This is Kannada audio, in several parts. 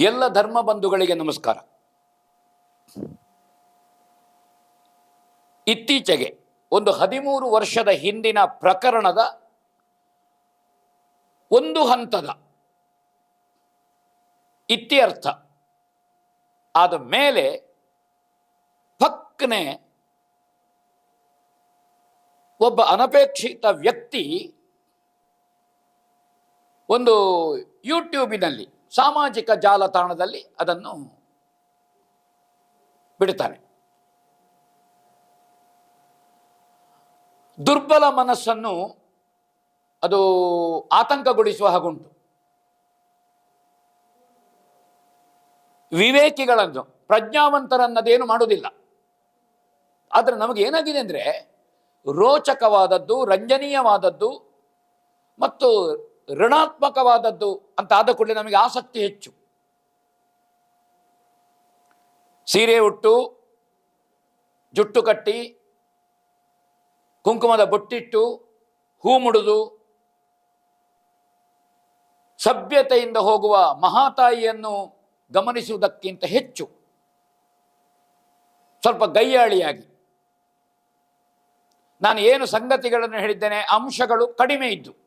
ಎಲ್ಲ ಧರ್ಮ ಬಂಧುಗಳಿಗೆ ನಮಸ್ಕಾರ. ಇತ್ತೀಚೆಗೆ ಒಂದು ಹದಿಮೂರು ವರ್ಷದ ಹಿಂದಿನ ಪ್ರಕರಣದ ಒಂದು ಹಂತದ ಇತ್ಯರ್ಥ ಆದ ಮೇಲೆ ಪಕ್ಕನೆ ಒಬ್ಬ ಅನಪೇಕ್ಷಿತ ವ್ಯಕ್ತಿ ಒಂದು ಯೂಟ್ಯೂಬಿನಲ್ಲಿ ಸಾಮಾಜಿಕ ಜಾಲತಾಣದಲ್ಲಿ ಅದನ್ನು ಬಿಡ್ತಾನೆ ದುರ್ಬಲ ಮನಸ್ಸನ್ನು ಅದು ಆತಂಕಗೊಳಿಸುವ ಹಾಗುಂಟು. ವಿವೇಕಿಗಳನ್ನು ಪ್ರಜ್ಞಾವಂತರನ್ನದೇನು ಮಾಡುವುದಿಲ್ಲ ಆದರೆ ನಮಗೆ ಏನಾಗಿದೆ ಅಂದರೆ ರೋಚಕವಾದದ್ದು, ರಂಜನೀಯವಾದದ್ದು ಮತ್ತು ಋಣಾತ್ಮಕವಾದದ್ದು ಅಂತ ಆದ ಕೂಡಲೇ ನಮಗೆ ಆಸಕ್ತಿ ಹೆಚ್ಚು. ಸೀರೆ ಉಟ್ಟು, ಜುಟ್ಟು ಕಟ್ಟಿ, ಕುಂಕುಮದ ಬೊಟ್ಟಿಟ್ಟು, ಹೂ ಮುಡಿದು, ಸಭ್ಯತೆಯಿಂದ ಹೋಗುವ ಮಹಾತಾಯಿಯನ್ನು ಗಮನಿಸುವುದಕ್ಕಿಂತ ಹೆಚ್ಚು. ಸ್ವಲ್ಪ ಗೈಯಾಳಿಯಾಗಿ. ನಾನು ಏನು ಸಂಗತಿಗಳನ್ನು ಹೇಳಿದ್ದೇನೆ, ಅಂಶಗಳು ಕಡಿಮೆ ಇದ್ದು.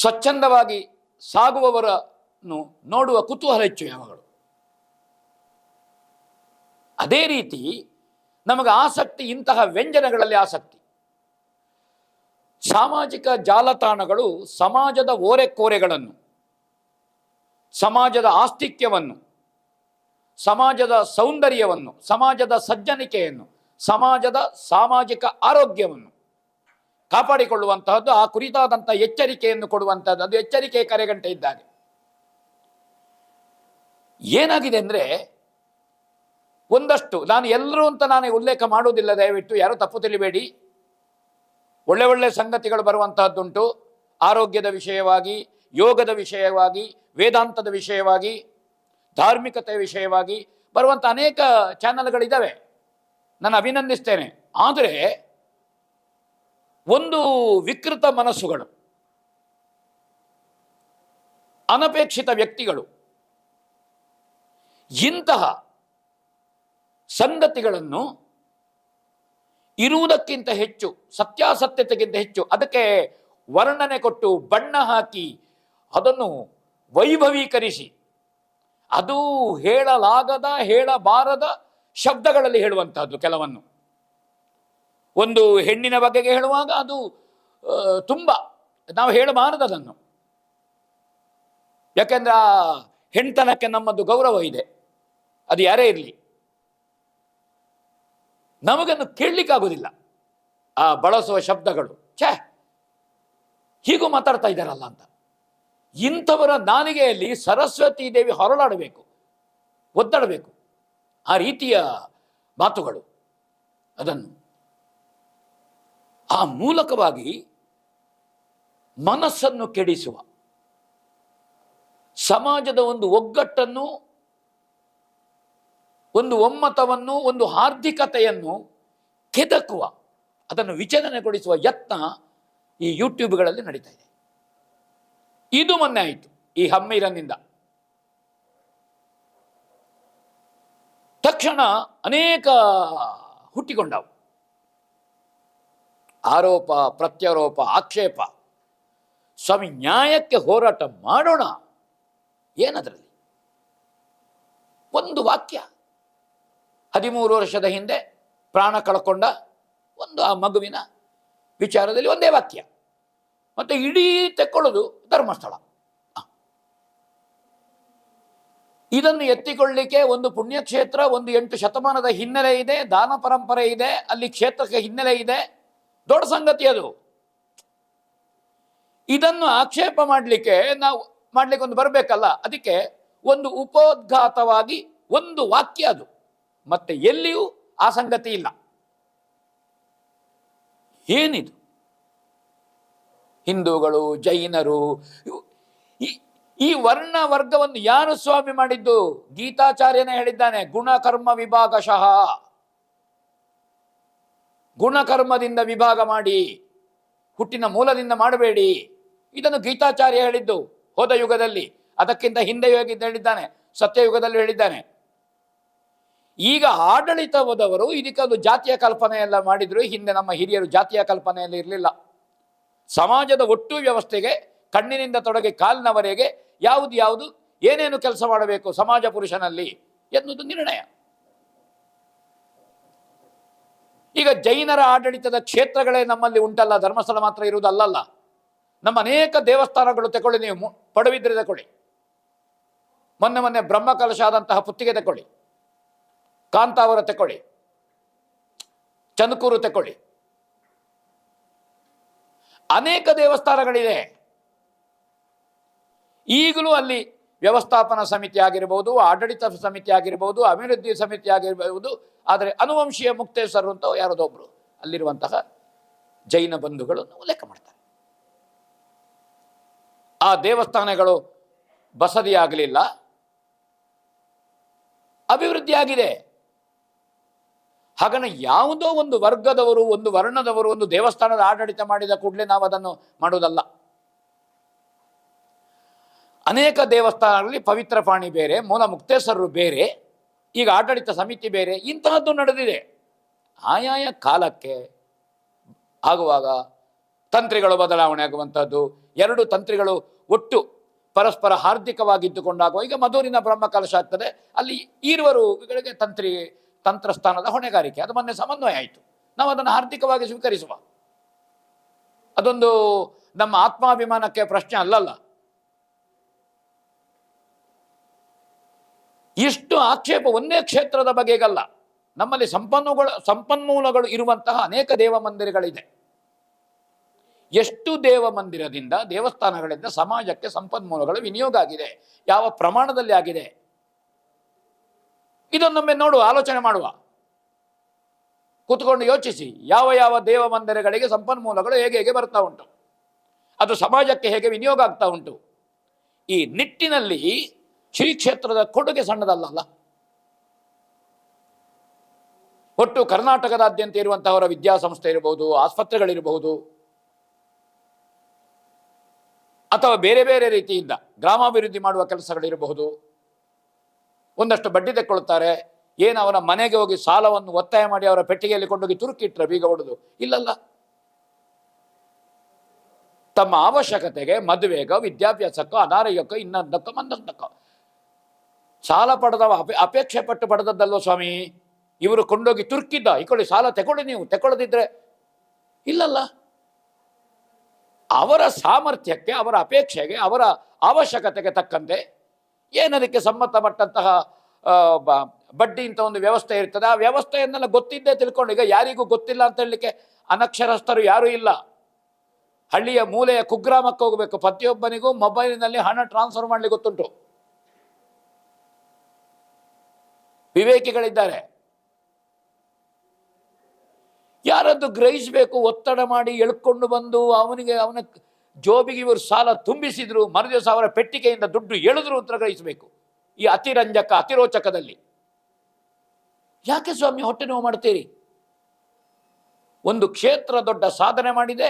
ಸ್ವಚ್ಛಂದವಾಗಿ ಸಾಗುವವರನ್ನು ನೋಡುವ ಕುತೂಹಲ ಹೆಚ್ಚು ಯಾವಾಗಲೂ. ಅದೇ ರೀತಿ ನಮಗೆ ಆಸಕ್ತಿ, ಇಂತಹ ವ್ಯಂಜನಗಳಲ್ಲಿ ಆಸಕ್ತಿ. ಸಾಮಾಜಿಕ ಜಾಲತಾಣಗಳು ಸಮಾಜದ ಓರೆಕೋರೆಗಳನ್ನು, ಸಮಾಜದ ಆಸ್ತಿಕ್ಯವನ್ನು, ಸಮಾಜದ ಸೌಂದರ್ಯವನ್ನು, ಸಮಾಜದ ಸಜ್ಜನಿಕೆಯನ್ನು, ಸಮಾಜದ ಸಾಮಾಜಿಕ ಆರೋಗ್ಯವನ್ನು ಕಾಪಾಡಿಕೊಳ್ಳುವಂತಹದ್ದು, ಆ ಕುರಿತಾದಂಥ ಎಚ್ಚರಿಕೆಯನ್ನು ಕೊಡುವಂತಹದ್ದು. ಅದು ಎಚ್ಚರಿಕೆ ಕರೆಗಂಟೆ ಇದ್ದಾಗೆ. ಏನಾಗಿದೆ ಅಂದರೆ, ಒಂದಷ್ಟು, ನಾನು ಎಲ್ಲರೂ ಅಂತ ನಾನು ಉಲ್ಲೇಖ ಮಾಡುವುದಿಲ್ಲ, ದಯವಿಟ್ಟು, ಯಾರು ತಪ್ಪು ತಿಳಿಬೇಡಿ. ಒಳ್ಳೆ ಒಳ್ಳೆ ಸಂಗತಿಗಳು ಬರುವಂತಹದ್ದುಂಟು. ಆರೋಗ್ಯದ ವಿಷಯವಾಗಿ, ಯೋಗದ ವಿಷಯವಾಗಿ, ವೇದಾಂತದ ವಿಷಯವಾಗಿ ಧಾರ್ಮಿಕತೆ ವಿಷಯವಾಗಿ ಬರುವಂಥ ಅನೇಕ ಚಾನಲ್ಗಳಿದ್ದಾವೆ ನಾನು ಅಭಿನಂದಿಸ್ತೇನೆ. ಆದರೆ ಒಂದು ವಿಕೃತ ಮನಸ್ಸುಗಳು, ಅನಪೇಕ್ಷಿತ ವ್ಯಕ್ತಿಗಳು, ಇಂತಹ ಸಂಗತಿಗಳನ್ನು ಇರುವುದಕ್ಕಿಂತ ಹೆಚ್ಚು, ಸತ್ಯಾಸತ್ಯತೆಗಿಂತ ಹೆಚ್ಚು, ಅದಕ್ಕೆ ವರ್ಣನೆ ಕೊಟ್ಟು ಬಣ್ಣ ಹಾಕಿ ಅದನ್ನು ವೈಭವೀಕರಿಸಿ, ಅದು ಹೇಳಲಾಗದ ಹೇಳಬಾರದ ಶಬ್ದಗಳಲ್ಲಿ ಹೇಳುವಂತಹದ್ದು ಕೆಲವನ್ನು. ಒಂದು ಹೆಣ್ಣಿನ ಬಗೆಗೆ ಹೇಳುವಾಗ ಅದು ತುಂಬ, ನಾವು ಹೇಳಬಾರದು ಅದನ್ನು. ಯಾಕೆಂದ್ರೆ ಆ ಹೆಣ್ತನಕ್ಕೆ ನಮ್ಮದು ಗೌರವ ಇದೆ. ಅದು ಯಾರೇ ಇರಲಿ. ನಮಗನ್ನು ಕೇಳಲಿಕ್ಕಾಗೋದಿಲ್ಲ. ಆ ಬಳಸುವ ಶಬ್ದಗಳು, ಛೇ, ಹೀಗೂ ಮಾತಾಡ್ತಾ ಇದ್ದಾರಲ್ಲ ಅಂತ. ಇಂಥವರ ನಾಲಿಗೆಯಲ್ಲಿ ಸರಸ್ವತಿ ದೇವಿ ಹೊರಳಾಡಬೇಕು, ಒದ್ದಾಡಬೇಕು. ಆ ರೀತಿಯ ಮಾತುಗಳು, ಅದನ್ನು. ಆ ಮೂಲಕವಾಗಿ ಮನಸ್ಸನ್ನು ಕೆಡಿಸುವ. ಸಮಾಜದ ಒಂದು ಒಗ್ಗಟ್ಟನ್ನು, ಒಂದು ಒಮ್ಮತವನ್ನು, ಒಂದು ಹಾರ್ದಿಕತೆಯನ್ನು ಕೆದಕುವ, ಅದನ್ನು ವಿಚಲನೆಗೊಳಿಸುವ ಯತ್ನ ಈ ಯೂಟ್ಯೂಬ್ಗಳಲ್ಲಿ ನಡೀತಾ ಇದೆ. ಇದು ಮೊನ್ನೆ ಆಯಿತು, ಈ ಹಮ್ಮೀರನ್ನಿಂದ ತಕ್ಷಣ ಅನೇಕ ಹುಟ್ಟಿಕೊಂಡವು. ಆರೋಪ, ಪ್ರತ್ಯಾರೋಪ, ಆಕ್ಷೇಪ. ಸ್ವಾಮಿ, ನ್ಯಾಯಕ್ಕೆ ಹೋರಾಟ ಮಾಡೋಣ. ಏನದರಲ್ಲಿ? ಒಂದು ವಾಕ್ಯ. ಹದಿಮೂರು ವರ್ಷದ ಹಿಂದೆ ಪ್ರಾಣ ಕಳ್ಕೊಂಡ ಒಂದು ಆ ಮಗುವಿನ ವಿಚಾರದಲ್ಲಿ ಒಂದೇ ವಾಕ್ಯ. ಮತ್ತು ಇಡೀ ತೆಕ್ಕೊಳ್ಳೋದು ಧರ್ಮಸ್ಥಳ. ಇದನ್ನು ಎತ್ತಿಕೊಳ್ಳಲಿಕ್ಕೆ ಒಂದು ಪುಣ್ಯಕ್ಷೇತ್ರ, ಒಂದು ಎಂಟು ಶತಮಾನದ ಹಿನ್ನೆಲೆ ಇದೆ, ದಾನ ಪರಂಪರೆ ಇದೆ, ಅಲ್ಲಿ ಕ್ಷೇತ್ರಕ್ಕೆ ಹಿನ್ನೆಲೆ ಇದೆ. ದೊಡ್ಡ ಸಂಗತಿ ಅದು. ಇದನ್ನು ಆಕ್ಷೇಪ ಮಾಡಲಿಕ್ಕೆ ನಾವು ಮಾಡ್ಲಿಕ್ಕೆ ಒಂದು ಬರಬೇಕಲ್ಲ, ಅದಕ್ಕೆ ಒಂದು ಉಪೋದ್ಘಾತವಾಗಿ ಒಂದು ವಾಕ್ಯ ಅದು. ಮತ್ತೆ ಎಲ್ಲಿಯೂ ಆ ಸಂಗತಿ ಇಲ್ಲ. ಏನಿದು? ಹಿಂದೂಗಳು, ಜೈನರು, ಈ- ವರ್ಣ ವರ್ಗವನ್ನು ಯಾರು ಸ್ವಾಮಿ ಮಾಡಿದ್ದು? ಗೀತಾಚಾರ್ಯನೇ ಹೇಳಿದ್ದಾನೆ ಗುಣಕರ್ಮ ವಿಭಾಗಶಃ. ಗುಣಕರ್ಮದಿಂದ ವಿಭಾಗ ಮಾಡಿ, ಹುಟ್ಟಿನ ಮೂಲದಿಂದ ಮಾಡಬೇಡಿ. ಇದನ್ನು ಗೀತಾಚಾರ್ಯ ಹೇಳಿದ್ದು ಹೋದ ಯುಗದಲ್ಲಿ. ಅದಕ್ಕಿಂತ ಹಿಂದೆ ಹೋಗಿದ್ದು ಹೇಳಿದ್ದಾನೆ, ಸತ್ಯಯುಗದಲ್ಲಿ ಹೇಳಿದ್ದಾನೆ. ಈಗ ಆಡಳಿತವಾದವರು ಇದಕ್ಕೊಂದು ಜಾತಿಯ ಕಲ್ಪನೆ ಎಲ್ಲ ಮಾಡಿದ್ರು. ಹಿಂದೆ ನಮ್ಮ ಹಿರಿಯರು ಜಾತಿಯ ಕಲ್ಪನೆಯಲ್ಲಿ ಇರಲಿಲ್ಲ. ಸಮಾಜದ ಒಟ್ಟು ವ್ಯವಸ್ಥೆಗೆ, ಕಣ್ಣಿನಿಂದ ತೊಡಗಿ ಕಾಲಿನವರೆಗೆ ಯಾವುದು ಯಾವುದು, ಏನೇನು ಕೆಲಸ ಮಾಡಬೇಕು ಸಮಾಜ ಪುರುಷನಲ್ಲಿ ಎನ್ನುವುದು ನಿರ್ಣಯ. ಈಗ ಜೈನರ ಆಡಳಿತದ ಕ್ಷೇತ್ರಗಳೇ ನಮ್ಮಲ್ಲಿ ಉಂಟಲ್ಲ, ಧರ್ಮಸ್ಥಳ ಮಾತ್ರ ಇರುವುದಲ್ಲಲ್ಲ? ನಮ್ಮ ಅನೇಕ ದೇವಸ್ಥಾನಗಳು ತಗೊಳ್ಳಿ ನೀವು ಪಡವಿದ್ರೆ ತಗೊಳ್ಳಿ ಮೊನ್ನೆ ಮೊನ್ನೆ ಬ್ರಹ್ಮಕಲಶ ಆದಂತಹ ಪುತ್ತಿಗೆ ತಗೊಳ್ಳಿ ಕಾಂತಾವರ ತಗೊಳ್ಳಿ ಚಂದಕೂರು ತಗೊಳ್ಳಿ ಅನೇಕ ದೇವಸ್ಥಾನಗಳಿದೆ ಈಗಲೂ ಅಲ್ಲಿ ವ್ಯವಸ್ಥಾಪನಾ ಸಮಿತಿ ಆಗಿರ್ಬೋದು, ಆಡಳಿತ ಸಮಿತಿ ಆಗಿರ್ಬೋದು, ಅಭಿವೃದ್ಧಿ ಸಮಿತಿ ಆಗಿರ್ಬೋದು, ಆದರೆ ಅನುವಂಶೀಯ ಮುಕ್ತೇಶ್ವರರು ಅಂತ ಯಾರದೊಬ್ರು ಅಲ್ಲಿರುವಂತಹ ಜೈನ ಬಂಧುಗಳನ್ನು ಉಲ್ಲೇಖ ಮಾಡ್ತಾರೆ. ಆ ದೇವಸ್ಥಾನಗಳು ಬಸದಿಯಾಗಲಿಲ್ಲ, ಅಭಿವೃದ್ಧಿ ಆಗಿದೆ. ಹಾಗನ ಯಾವುದೋ ಒಂದು ವರ್ಗದವರು, ಒಂದು ವರ್ಣದವರು, ಒಂದು ದೇವಸ್ಥಾನದ ಆಡಳಿತ ಮಾಡಿದ ಕೂಡಲೇ ನಾವು ಅದನ್ನು ಮಾಡುವುದಲ್ಲ. ಅನೇಕ ದೇವಸ್ಥಾನಗಳಲ್ಲಿ ಪವಿತ್ರ ಪಾಣಿ ಬೇರೆ, ಮೂಲ ಮುಕ್ತೇಶ್ವರರು ಬೇರೆ, ಈಗ ಆಡಳಿತ ಸಮಿತಿ ಬೇರೆ, ಇಂತಹದ್ದು ನಡೆದಿದೆ. ಆಯಾಯ ಕಾಲಕ್ಕೆ ಆಗುವಾಗ ತಂತ್ರಿಗಳು ಬದಲಾವಣೆ ಆಗುವಂಥದ್ದು ಎರಡು ತಂತ್ರಿಗಳು ಒಟ್ಟು ಪರಸ್ಪರ ಹಾರ್ದಿಕವಾಗಿದ್ದುಕೊಂಡಾಗುವ, ಈಗ ಮಧುರಿನ ಬ್ರಹ್ಮ ಕಲಶ ಆಗ್ತದೆ, ಅಲ್ಲಿ ಈರುವರುಗಳಿಗೆ ತಂತ್ರಿ, ತಂತ್ರಸ್ಥಾನದ ಹೊಣೆಗಾರಿಕೆ, ಅದು ಮೊನ್ನೆ ಸಮನ್ವಯ ಆಯಿತು. ನಾವು ಅದನ್ನು ಹಾರ್ದಿಕವಾಗಿ ಸ್ವೀಕರಿಸುವ. ಅದೊಂದು ನಮ್ಮ ಆತ್ಮಾಭಿಮಾನಕ್ಕೆ ಪ್ರಶ್ನೆ ಅಲ್ಲಲ್ಲ. ಇಷ್ಟು ಆಕ್ಷೇಪ ಒಂದೇ ಕ್ಷೇತ್ರದ ಬಗೆಗಲ್ಲ. ನಮ್ಮಲ್ಲಿ ಸಂಪನ್ಮೂಲಗಳು ಸಂಪನ್ಮೂಲಗಳು ಇರುವಂತಹ ಅನೇಕ ದೇವ ಮಂದಿರಗಳಿದೆ. ಎಷ್ಟು ದೇವ ಮಂದಿರದಿಂದ ದೇವಸ್ಥಾನಗಳಿಂದ ಸಮಾಜಕ್ಕೆ ಸಂಪನ್ಮೂಲಗಳು ವಿನಿಯೋಗ ಆಗಿದೆ, ಯಾವ ಪ್ರಮಾಣದಲ್ಲಿ ಆಗಿದೆ? ಇದನ್ನೊಮ್ಮೆ ನೋಡುವ, ಆಲೋಚನೆ ಮಾಡುವ. ಕೂತ್ಕೊಂಡು ಯೋಚಿಸಿ, ಯಾವ ಯಾವ ದೇವ ಮಂದಿರಗಳಿಗೆ ಸಂಪನ್ಮೂಲಗಳು ಹೇಗೆ ಹೇಗೆ ಬರ್ತಾ ಉಂಟು? ಅದು ಸಮಾಜಕ್ಕೆ ಹೇಗೆ ವಿನಿಯೋಗ ಆಗ್ತಾ ಉಂಟು? ಈ ನಿಟ್ಟಿನಲ್ಲಿ ಶ್ರೀ ಕ್ಷೇತ್ರದ ಕೊಡುಗೆ ಸಣ್ಣದಲ್ಲ ಒಟ್ಟು ಕರ್ನಾಟಕದಾದ್ಯಂತ ಇರುವಂತಹವರ ವಿದ್ಯಾಸಂಸ್ಥೆ ಇರಬಹುದು ಆಸ್ಪತ್ರೆಗಳಿರಬಹುದು ಅಥವಾ ಬೇರೆ ಬೇರೆ ರೀತಿಯಿಂದ ಗ್ರಾಮಾಭಿವೃದ್ಧಿ ಮಾಡುವ ಕೆಲಸಗಳಿರಬಹುದು ಒಂದಷ್ಟು ಬಡ್ಡಿ ತೆಕ್ಕೊಳ್ತಾರೆ. ಏನು ಅವನ ಮನೆಗೆ ಹೋಗಿ ಸಾಲವನ್ನು ಒತ್ತಾಯ ಮಾಡಿ ಅವರ ಪೆಟ್ಟಿಗೆಯಲ್ಲಿ ಕೊಂಡೋಗಿ ತುರುಕಿಟ್ರೆ ಬೀಗ ಹೊಡೆದು ಇಲ್ಲಲ್ಲ. ತಮ್ಮ ಅವಶ್ಯಕತೆಗೆ ಮದುವೆಗೋ, ವಿದ್ಯಾಭ್ಯಾಸಕ್ಕೋ, ಅನಾರೋಗ್ಯಕ್ಕೋ, ಇನ್ನೊಂದಕ್ಕೋ ಮತ್ತೊಂದಕ್ಕೋ ಸಾಲ ಪಡೆದವ, ಅಪೆ, ಅಪೇಕ್ಷೆ ಪಟ್ಟು ಪಡೆದದ್ದಲ್ವ ಸ್ವಾಮಿ? ಇವರು ಕೊಂಡೋಗಿ ತುರ್ಕಿದ್ದ. ಇಕೊಳ್ಳಿ ಸಾಲ ತಗೊಳ್ಳಿ ನೀವು ತಗೊಳ್ಳದಿದ್ರೆ ಇಲ್ಲಲ್ಲ. ಅವರ ಸಾಮರ್ಥ್ಯಕ್ಕೆ, ಅವರ ಅಪೇಕ್ಷೆಗೆ, ಅವರ ಅವಶ್ಯಕತೆಗೆ ತಕ್ಕಂತೆ ಏನದಕ್ಕೆ ಸಂಬಂಧಪಟ್ಟಂತಹ ಬಡ್ಡಿ ಅಂತ ಒಂದು ವ್ಯವಸ್ಥೆ ಇರ್ತದೆ. ಆ ವ್ಯವಸ್ಥೆಯನ್ನೆಲ್ಲ ಗೊತ್ತಿದ್ದೇ ತಿಳ್ಕೊಂಡು, ಈಗ ಯಾರಿಗೂ ಗೊತ್ತಿಲ್ಲ ಅಂತ ಹೇಳಲಿಕ್ಕೆ ಅನಕ್ಷರಸ್ಥರು ಯಾರೂ ಇಲ್ಲ. ಹಳ್ಳಿಯ ಮೂಲೆಯ ಕುಗ್ರಾಮಕ್ಕೆ ಹೋಗಬೇಕು. ಪ್ರತಿಯೊಬ್ಬನಿಗೂ ಮೊಬೈಲಿನಲ್ಲಿ ಹಣ ಟ್ರಾನ್ಸ್ಫರ್ ಮಾಡಲಿಕ್ಕೆ ಗೊತ್ತುಂಟು. ವಿವೇಕಿಗಳಿದ್ದಾರೆ. ಯಾರದ್ದು ಗ್ರಹಿಸಬೇಕು, ಒತ್ತಡ ಮಾಡಿ ಎಳ್ಕೊಂಡು ಬಂದು ಅವನಿಗೆ, ಅವನ ಜೋಬಿಗೆ ಇವರು ಸಾಲ ತುಂಬಿಸಿದ್ರು, ಮರುದಿವಸ ಅವರ ಪೆಟ್ಟಿಗೆಯಿಂದ ದುಡ್ಡು ಎಳೆದ್ರು ಅಂತ ಗ್ರಹಿಸಬೇಕು. ಈ ಅತಿರಂಜಕ, ಅತಿರೋಚಕದಲ್ಲಿ. ಯಾಕೆ ಸ್ವಾಮಿ ಹೊಟ್ಟೆ ನೋವು ಮಾಡ್ತೀರಿ? ಒಂದು ಕ್ಷೇತ್ರ ದೊಡ್ಡ ಸಾಧನೆ ಮಾಡಿದೆ,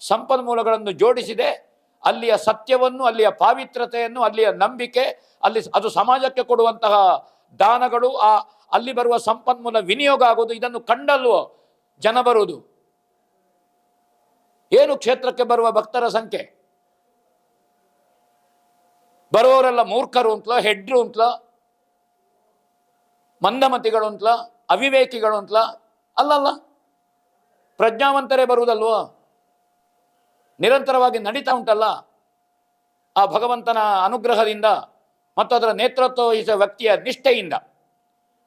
ಸಂಪನ್ಮೂಲಗಳನ್ನು ಜೋಡಿಸಿದೆ, ಅಲ್ಲಿಯ ಸತ್ಯವನ್ನು, ಅಲ್ಲಿಯ ಪಾವಿತ್ರತೆಯನ್ನು ಅಲ್ಲಿಯ ನಂಬಿಕೆ, ಅಲ್ಲಿ ಅದು ಸಮಾಜಕ್ಕೆ ಕೊಡುವಂತಹ ದಾನಗಳು, ಆ ಅಲ್ಲಿ ಬರುವ ಸಂಪನ್ಮೂಲ ವಿನಿಯೋಗ ಆಗೋದು, ಇದನ್ನು ಕಂಡಲ್ವೋ ಜನ ಬರುವುದು ಏನು ಕ್ಷೇತ್ರಕ್ಕೆ ಬರುವ ಭಕ್ತರ ಸಂಖ್ಯೆ? ಬರೋರೆಲ್ಲ ಮೂರ್ಖರು ಅಂತಲೋ ಹೆಡ್ರು ಅಂತಲೋ ಮಂದಮತಿಗಳು ಅಂತಲೋ ಅವಿವೇಕಿಗಳು ಅಂತಲೋ ಅಲ್ಲಲ್ಲ. ಪ್ರಜ್ಞಾವಂತರೇ ಬರುವುದಲ್ವೋ? ನಿರಂತರವಾಗಿ ನಡೀತಾ ಉಂಟಲ್ಲ ಆ ಭಗವಂತನ ಅನುಗ್ರಹದಿಂದ. ಮತ್ತು ಅದರ ನೇತೃತ್ವ ವಹಿಸುವ ವ್ಯಕ್ತಿಯ ನಿಷ್ಠೆಯಿಂದ.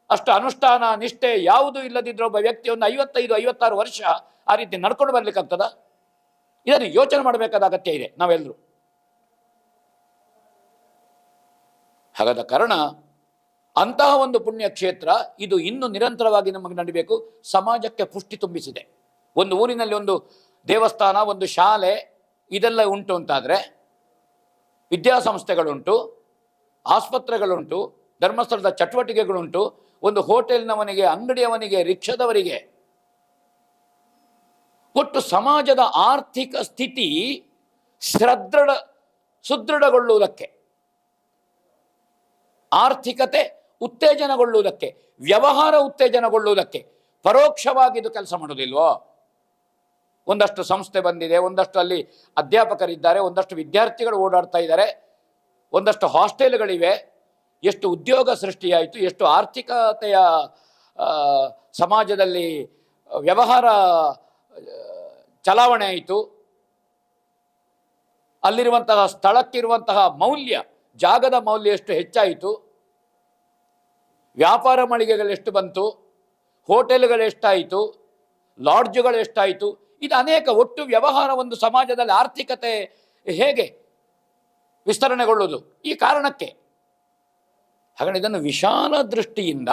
ಅಷ್ಟು ಅನುಷ್ಠಾನ, ನಿಷ್ಠೆ ಯಾವುದು ಇಲ್ಲದಿದ್ದರೆ ಒಬ್ಬ ವ್ಯಕ್ತಿ ಒಂದು ಐವತ್ತೈದು, ಐವತ್ತಾರು ವರ್ಷ ಆ ರೀತಿ ನಡ್ಕೊಂಡು ಬರ್ಲಿಕ್ಕಾಗ್ತದ? ಇದನ್ನು ಯೋಚನೆ ಮಾಡಬೇಕಾದ ಅಗತ್ಯ ಇದೆ ನಾವೆಲ್ಲರೂ. ಹಾಗಾದ ಕಾರಣ ಅಂತಹ ಒಂದು ಪುಣ್ಯ ಕ್ಷೇತ್ರ ಇದು ಇನ್ನು ನಿರಂತರವಾಗಿ ನಮಗೆ ನಡಿಬೇಕು. ಸಮಾಜಕ್ಕೆ ಪುಷ್ಟಿ ತುಂಬಿಸಿದೆ. ಒಂದು ಊರಿನಲ್ಲಿ ಒಂದು ದೇವಸ್ಥಾನ, ಒಂದು ಶಾಲೆ ಇದೆಲ್ಲ ಉಂಟು ಅಂತಾದರೆ ವಿದ್ಯಾಸಂಸ್ಥೆಗಳುಂಟು. ಆಸ್ಪತ್ರೆಗಳುಂಟು, ಧರ್ಮಸ್ಥಳದ ಚಟುವಟಿಕೆಗಳುಂಟು, ಒಂದು ಹೋಟೆಲ್ನವನಿಗೆ, ಅಂಗಡಿಯವನಿಗೆ, ರಿಕ್ಷಾದವರಿಗೆ. ಒಟ್ಟು ಸಮಾಜದ ಆರ್ಥಿಕ ಸ್ಥಿತಿ ಸದೃಢ, ಸುದೃಢಗೊಳ್ಳುವುದಕ್ಕೆ, ಆರ್ಥಿಕತೆ ಉತ್ತೇಜನಗೊಳ್ಳುವುದಕ್ಕೆ, ವ್ಯವಹಾರ ಉತ್ತೇಜನಗೊಳ್ಳುವುದಕ್ಕೆ ಪರೋಕ್ಷವಾಗಿ ಇದು ಕೆಲಸ ಮಾಡೋದಿಲ್ವೋ ಒಂದಷ್ಟು ಸಂಸ್ಥೆ ಬಂದಿದೆ, ಒಂದಷ್ಟು ಅಲ್ಲಿ ಅಧ್ಯಾಪಕರಿದ್ದಾರೆ, ಒಂದಷ್ಟು ವಿದ್ಯಾರ್ಥಿಗಳು ಓಡಾಡ್ತಾ ಇದ್ದಾರೆ. ಒಂದಷ್ಟು ಹಾಸ್ಟೆಲ್ಗಳಿವೆ, ಎಷ್ಟು ಉದ್ಯೋಗ ಸೃಷ್ಟಿಯಾಯಿತು, ಎಷ್ಟು ಆರ್ಥಿಕತೆಯ ಸಮಾಜದಲ್ಲಿ ವ್ಯವಹಾರ ಚಲಾವಣೆ ಆಯಿತು. ಅಲ್ಲಿರುವಂತಹ ಸ್ಥಳಕ್ಕಿರುವಂತಹ ಮೌಲ್ಯ, ಜಾಗದ ಮೌಲ್ಯ ಎಷ್ಟು ಹೆಚ್ಚಾಯಿತು. ವ್ಯಾಪಾರ ಮಳಿಗೆಗಳು ಎಷ್ಟು ಬಂತು. ಹೋಟೆಲ್ಗಳು ಎಷ್ಟಾಯಿತು. ಲಾಡ್ಜುಗಳು ಎಷ್ಟಾಯಿತು. ಇದು ಅನೇಕ ಒಟ್ಟು ವ್ಯವಹಾರ ಒಂದು ಸಮಾಜದಲ್ಲಿ ಆರ್ಥಿಕತೆ ಹೇಗೆ ವಿಸ್ತರಣೆಗೊಳ್ಳುವುದು. ಈ ಕಾರಣಕ್ಕೆ ಹಾಗಾಗಿ ಇದನ್ನು ವಿಶಾಲ ದೃಷ್ಟಿಯಿಂದ,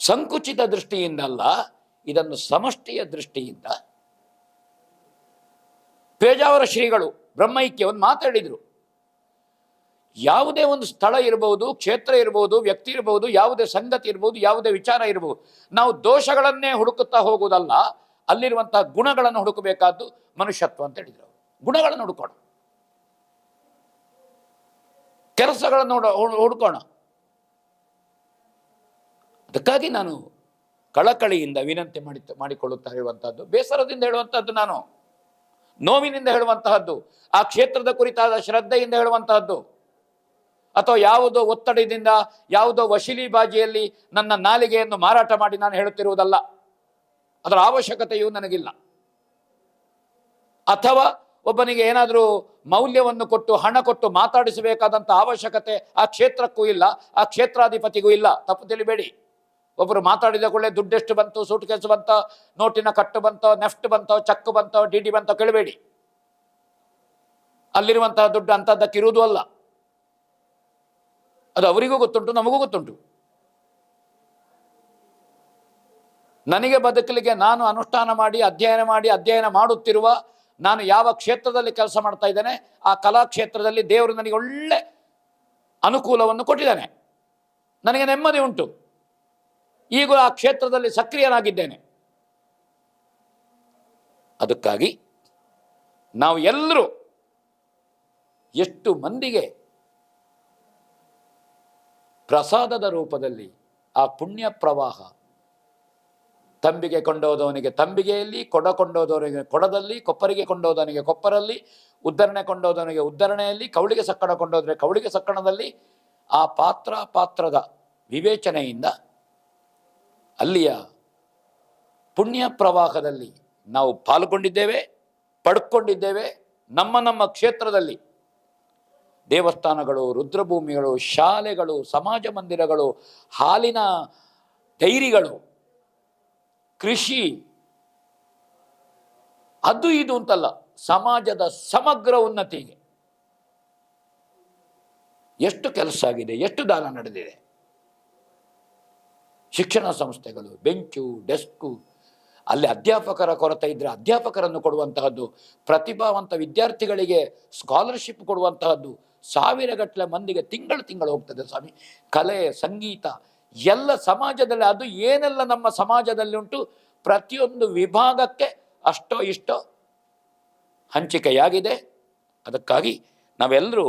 ಸಂಕುಚಿತ ದೃಷ್ಟಿಯಿಂದಲ್ಲ ಇದನ್ನು ಸಮಷ್ಟಿಯ ದೃಷ್ಟಿಯಿಂದ ಪೇಜಾವರ ಶ್ರೀಗಳು ಬ್ರಹ್ಮೈಕ್ಯವನ್ನು ಮಾತಾಡಿದರು ಯಾವುದೇ ಒಂದು ಸ್ಥಳ ಇರಬಹುದು ಕ್ಷೇತ್ರ ಇರಬಹುದು ವ್ಯಕ್ತಿ ಇರಬಹುದು ಯಾವುದೇ ಸಂಗತಿ ಇರಬಹುದು ಯಾವುದೇ ವಿಚಾರ ಇರಬಹುದು ನಾವು ದೋಷಗಳನ್ನೇ ಹುಡುಕುತ್ತಾ ಹೋಗುವುದಲ್ಲ, ಅಲ್ಲಿರುವಂತಹ ಗುಣಗಳನ್ನು ಹುಡುಕಬೇಕಾದ್ದು ಮನುಷ್ಯತ್ವ ಅಂತ ಹೇಳಿದರು. ಗುಣಗಳನ್ನು ಹುಡುಕೋಣ. ಕೆಲಸಗಳನ್ನು ಹುಡ ಹುಡುಕೋಣ. ಅದಕ್ಕಾಗಿ ನಾನು ಕಳಕಳಿಯಿಂದ ವಿನಂತಿ ಮಾಡಿ ಮಾಡಿಕೊಳ್ಳುತ್ತಾ ಹೇಳುವಂತಹದ್ದು, ಬೇಸರದಿಂದ ಹೇಳುವಂತಹದ್ದು ನಾನು. ನೋವಿನಿಂದ ಹೇಳುವಂತಹದ್ದು, ಆ ಕ್ಷೇತ್ರದ ಕುರಿತಾದ ಶ್ರದ್ಧೆಯಿಂದ ಹೇಳುವಂತಹದ್ದು. ಅಥವಾ ಯಾವುದೋ ಒತ್ತಡದಿಂದ, ಯಾವುದೋ ವಶೀಲಿ ಬಾಜಿಯಲ್ಲಿ ನನ್ನ ನಾಲಿಗೆಯನ್ನು ಮಾರಾಟ ಮಾಡಿ ನಾನು ಹೇಳುತ್ತಿರುವುದಲ್ಲ. ಅದರ ಅವಶ್ಯಕತೆಯೂ ನನಗಿಲ್ಲ. ಅಥವಾ ಒಬ್ಬನಿಗೆ ಏನಾದರೂ ಮೌಲ್ಯವನ್ನು ಕೊಟ್ಟು, ಹಣ ಕೊಟ್ಟು ಮಾತಾಡಿಸಬೇಕಾದಂಥ ಅವಶ್ಯಕತೆ ಆ ಕ್ಷೇತ್ರಕ್ಕೂ ಇಲ್ಲ, ಆ ಕ್ಷೇತ್ರಾಧಿಪತಿಗೂ ಇಲ್ಲ. ತಪ್ಪು ತಿಳಿಬೇಡಿ. ಒಬ್ಬರು ಮಾತಾಡಿದ ಕೂಡಲೇ ದುಡ್ಡೆಷ್ಟು ಬಂತು, ಸೂಟ್ ಕೇಸ್ ಬಂತೋ, ನೋಟಿನ ಕಟ್ಟು ಬಂತೋ, ನೆಫ್ಟ್ ಬಂತೋ, ಚೆಕ್ ಬಂತೋ ಡಿ ಡಿ ಬಂತೋ ಕೇಳಬೇಡಿ. ಅಲ್ಲಿರುವಂತಹ ದುಡ್ಡು ಅಂಥದ್ದಕ್ಕೆ ಇರುವುದೂ ಅಲ್ಲ. ಅದು ಅವರಿಗೂ ಗೊತ್ತುಂಟು, ನಮಗೂ ಗೊತ್ತುಂಟು. ನನಗೆ ಬದುಕಲಿಗೆ ನಾನು ಅನುಷ್ಠಾನ ಮಾಡಿ, ಅಧ್ಯಯನ ಮಾಡಿ, ಅಧ್ಯಯನ ಮಾಡುತ್ತಿರುವ ನಾನು ಯಾವ ಕ್ಷೇತ್ರದಲ್ಲಿ ಕೆಲಸ ಮಾಡ್ತಾ ಇದ್ದೇನೆ, ಆ ಕಲಾ ಕ್ಷೇತ್ರದಲ್ಲಿ ದೇವರು ನನಗೆ ಒಳ್ಳೆ ಅನುಕೂಲವನ್ನು ಕೊಟ್ಟಿದ್ದಾನೆ. ನನಗೆ ನೆಮ್ಮದಿ ಉಂಟು. ಈಗ ಆ ಕ್ಷೇತ್ರದಲ್ಲಿ ಸಕ್ರಿಯನಾಗಿದ್ದೇನೆ. ಅದಕ್ಕಾಗಿ ನಾವು ಎಲ್ಲರೂ ಎಷ್ಟು ಮಂದಿಗೆ ಪ್ರಸಾದದ ರೂಪದಲ್ಲಿ ಆ ಪುಣ್ಯ ಪ್ರವಾಹ ತಂಬಿಗೆ ಕೊಂಡೋದವನಿಗೆ ತಂಬಿಗೆಯಲ್ಲಿ ಕೊಡ ಕೊಂಡೋದವನಿಗೆ ಕೊಡದಲ್ಲಿ, ಕೊಪ್ಪರಿಗೆ ಕೊಂಡೋದವನಿಗೆ ಕೊಪ್ಪರಲ್ಲಿ, ಉದ್ಧರಣೆ ಕೊಂಡೋದವನಿಗೆ ಉದ್ಧರಣೆಯಲ್ಲಿ ಕವಳಿಗೆ ಸಕ್ಕಣ ಕೊಂಡೋದ್ರೆ ಕವಳಿಗೆ ಸಕ್ಕಣದಲ್ಲಿ ಆ ಪಾತ್ರ ಪಾತ್ರದ ವಿವೇಚನೆಯಿಂದ ಅಲ್ಲಿಯ ಪುಣ್ಯ ಪ್ರವಾಹದಲ್ಲಿ ನಾವು ಪಾಲ್ಗೊಂಡಿದ್ದೇವೆ, ಪಡ್ಕೊಂಡಿದ್ದೇವೆ, ನಮ್ಮ ನಮ್ಮ ಕ್ಷೇತ್ರದಲ್ಲಿ. ದೇವಸ್ಥಾನಗಳು, ರುದ್ರಭೂಮಿಗಳು, ಶಾಲೆಗಳು, ಸಮಾಜ ಮಂದಿರಗಳು, ಹಾಲಿನ ಡೈರಿಗಳು ಕೃಷಿ. ಅದು ಇದು ಅಂತಲ್ಲ, ಸಮಾಜದ ಸಮಗ್ರ ಉನ್ನತಿಗೆ. ಎಷ್ಟು ಕೆಲಸ ಆಗಿದೆ, ಎಷ್ಟು ದಾನ ನಡೆದಿದೆ. ಶಿಕ್ಷಣ ಸಂಸ್ಥೆಗಳು, ಬೆಂಚು, ಡೆಸ್ಕು, ಅಲ್ಲಿ ಅಧ್ಯಾಪಕರ ಕೊರತೆ ಇದ್ದರೆ ಅಧ್ಯಾಪಕರನ್ನು ಕೊಡುವಂತಹದ್ದು, ಪ್ರತಿಭಾವಂತ ವಿದ್ಯಾರ್ಥಿಗಳಿಗೆ ಸ್ಕಾಲರ್ಶಿಪ್ ಕೊಡುವಂತಹದ್ದು ಸಾವಿರಗಟ್ಟಲೆ ಮಂದಿಗೆ ತಿಂಗಳು ತಿಂಗಳು ಹೋಗ್ತದೆ ಸ್ವಾಮಿ. ಕಲೆ, ಸಂಗೀತ ಎಲ್ಲ ಸಮಾಜದಲ್ಲಿ ಅದು ಏನೆಲ್ಲ ನಮ್ಮ ಸಮಾಜದಲ್ಲಿ ಉಂಟು, ಪ್ರತಿಯೊಂದು ವಿಭಾಗಕ್ಕೆ ಅಷ್ಟೋ ಇಷ್ಟೋ ಹಂಚಿಕೆಯಾಗಿದೆ. ಅದಕ್ಕಾಗಿ ನಾವೆಲ್ಲರೂ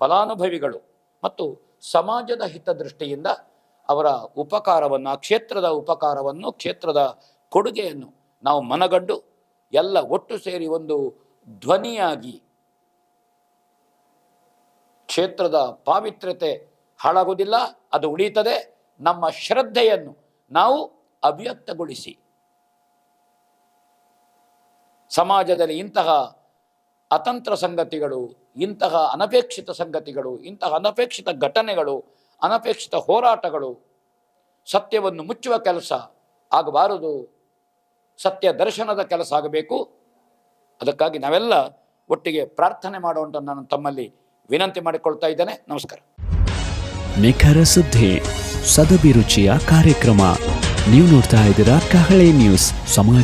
ಫಲಾನುಭವಿಗಳು ಮತ್ತು ಸಮಾಜದ ಹಿತದೃಷ್ಟಿಯಿಂದ ಅವರ ಉಪಕಾರವನ್ನು ಕ್ಷೇತ್ರದ ಉಪಕಾರವನ್ನು, ಕ್ಷೇತ್ರದ ಕೊಡುಗೆಯನ್ನು ನಾವು ಮನಗಂಡು ಎಲ್ಲ ಒಟ್ಟು ಸೇರಿ ಒಂದು ಧ್ವನಿಯಾಗಿ ಕ್ಷೇತ್ರದ ಪಾವಿತ್ರ್ಯತೆ ಹಾಳಾಗುವುದಿಲ್ಲ, ಅದು ಉಳಿಯುತ್ತದೆ. ನಮ್ಮ ಶ್ರದ್ಧೆಯನ್ನು ನಾವು ಅವ್ಯಕ್ತಗೊಳಿಸಿ. ಸಮಾಜದಲ್ಲಿ ಇಂತಹ ಅತಂತ್ರ ಸಂಗತಿಗಳು, ಇಂತಹ ಅನಪೇಕ್ಷಿತ ಸಂಗತಿಗಳು, ಇಂತಹ ಅನಪೇಕ್ಷಿತ ಘಟನೆಗಳು, ಅನಪೇಕ್ಷಿತ ಹೋರಾಟಗಳು ಸತ್ಯವನ್ನು ಮುಚ್ಚುವ ಕೆಲಸ ಆಗಬಾರದು. ಸತ್ಯ ದರ್ಶನದ ಕೆಲಸ ಆಗಬೇಕು. ಅದಕ್ಕಾಗಿ ನಾವೆಲ್ಲ ಒಟ್ಟಿಗೆ ಪ್ರಾರ್ಥನೆ ಮಾಡೋಣ ನಾನು ತಮ್ಮಲ್ಲಿ ವಿನಂತಿ ಮಾಡಿಕೊಳ್ತಾ ಇದ್ದೇನೆ. ನಮಸ್ಕಾರ. ನಿಖರ ಸುದ್ದಿ ಸದಭಿರುಚಿಯ ಕಾರ್ಯಕ್ರಮ. ನೀವು ನೋಡ್ತಾ ಇದ್ದೀರಾ ಕಹಳೆ ನ್ಯೂಸ್ ಸಮಾಜ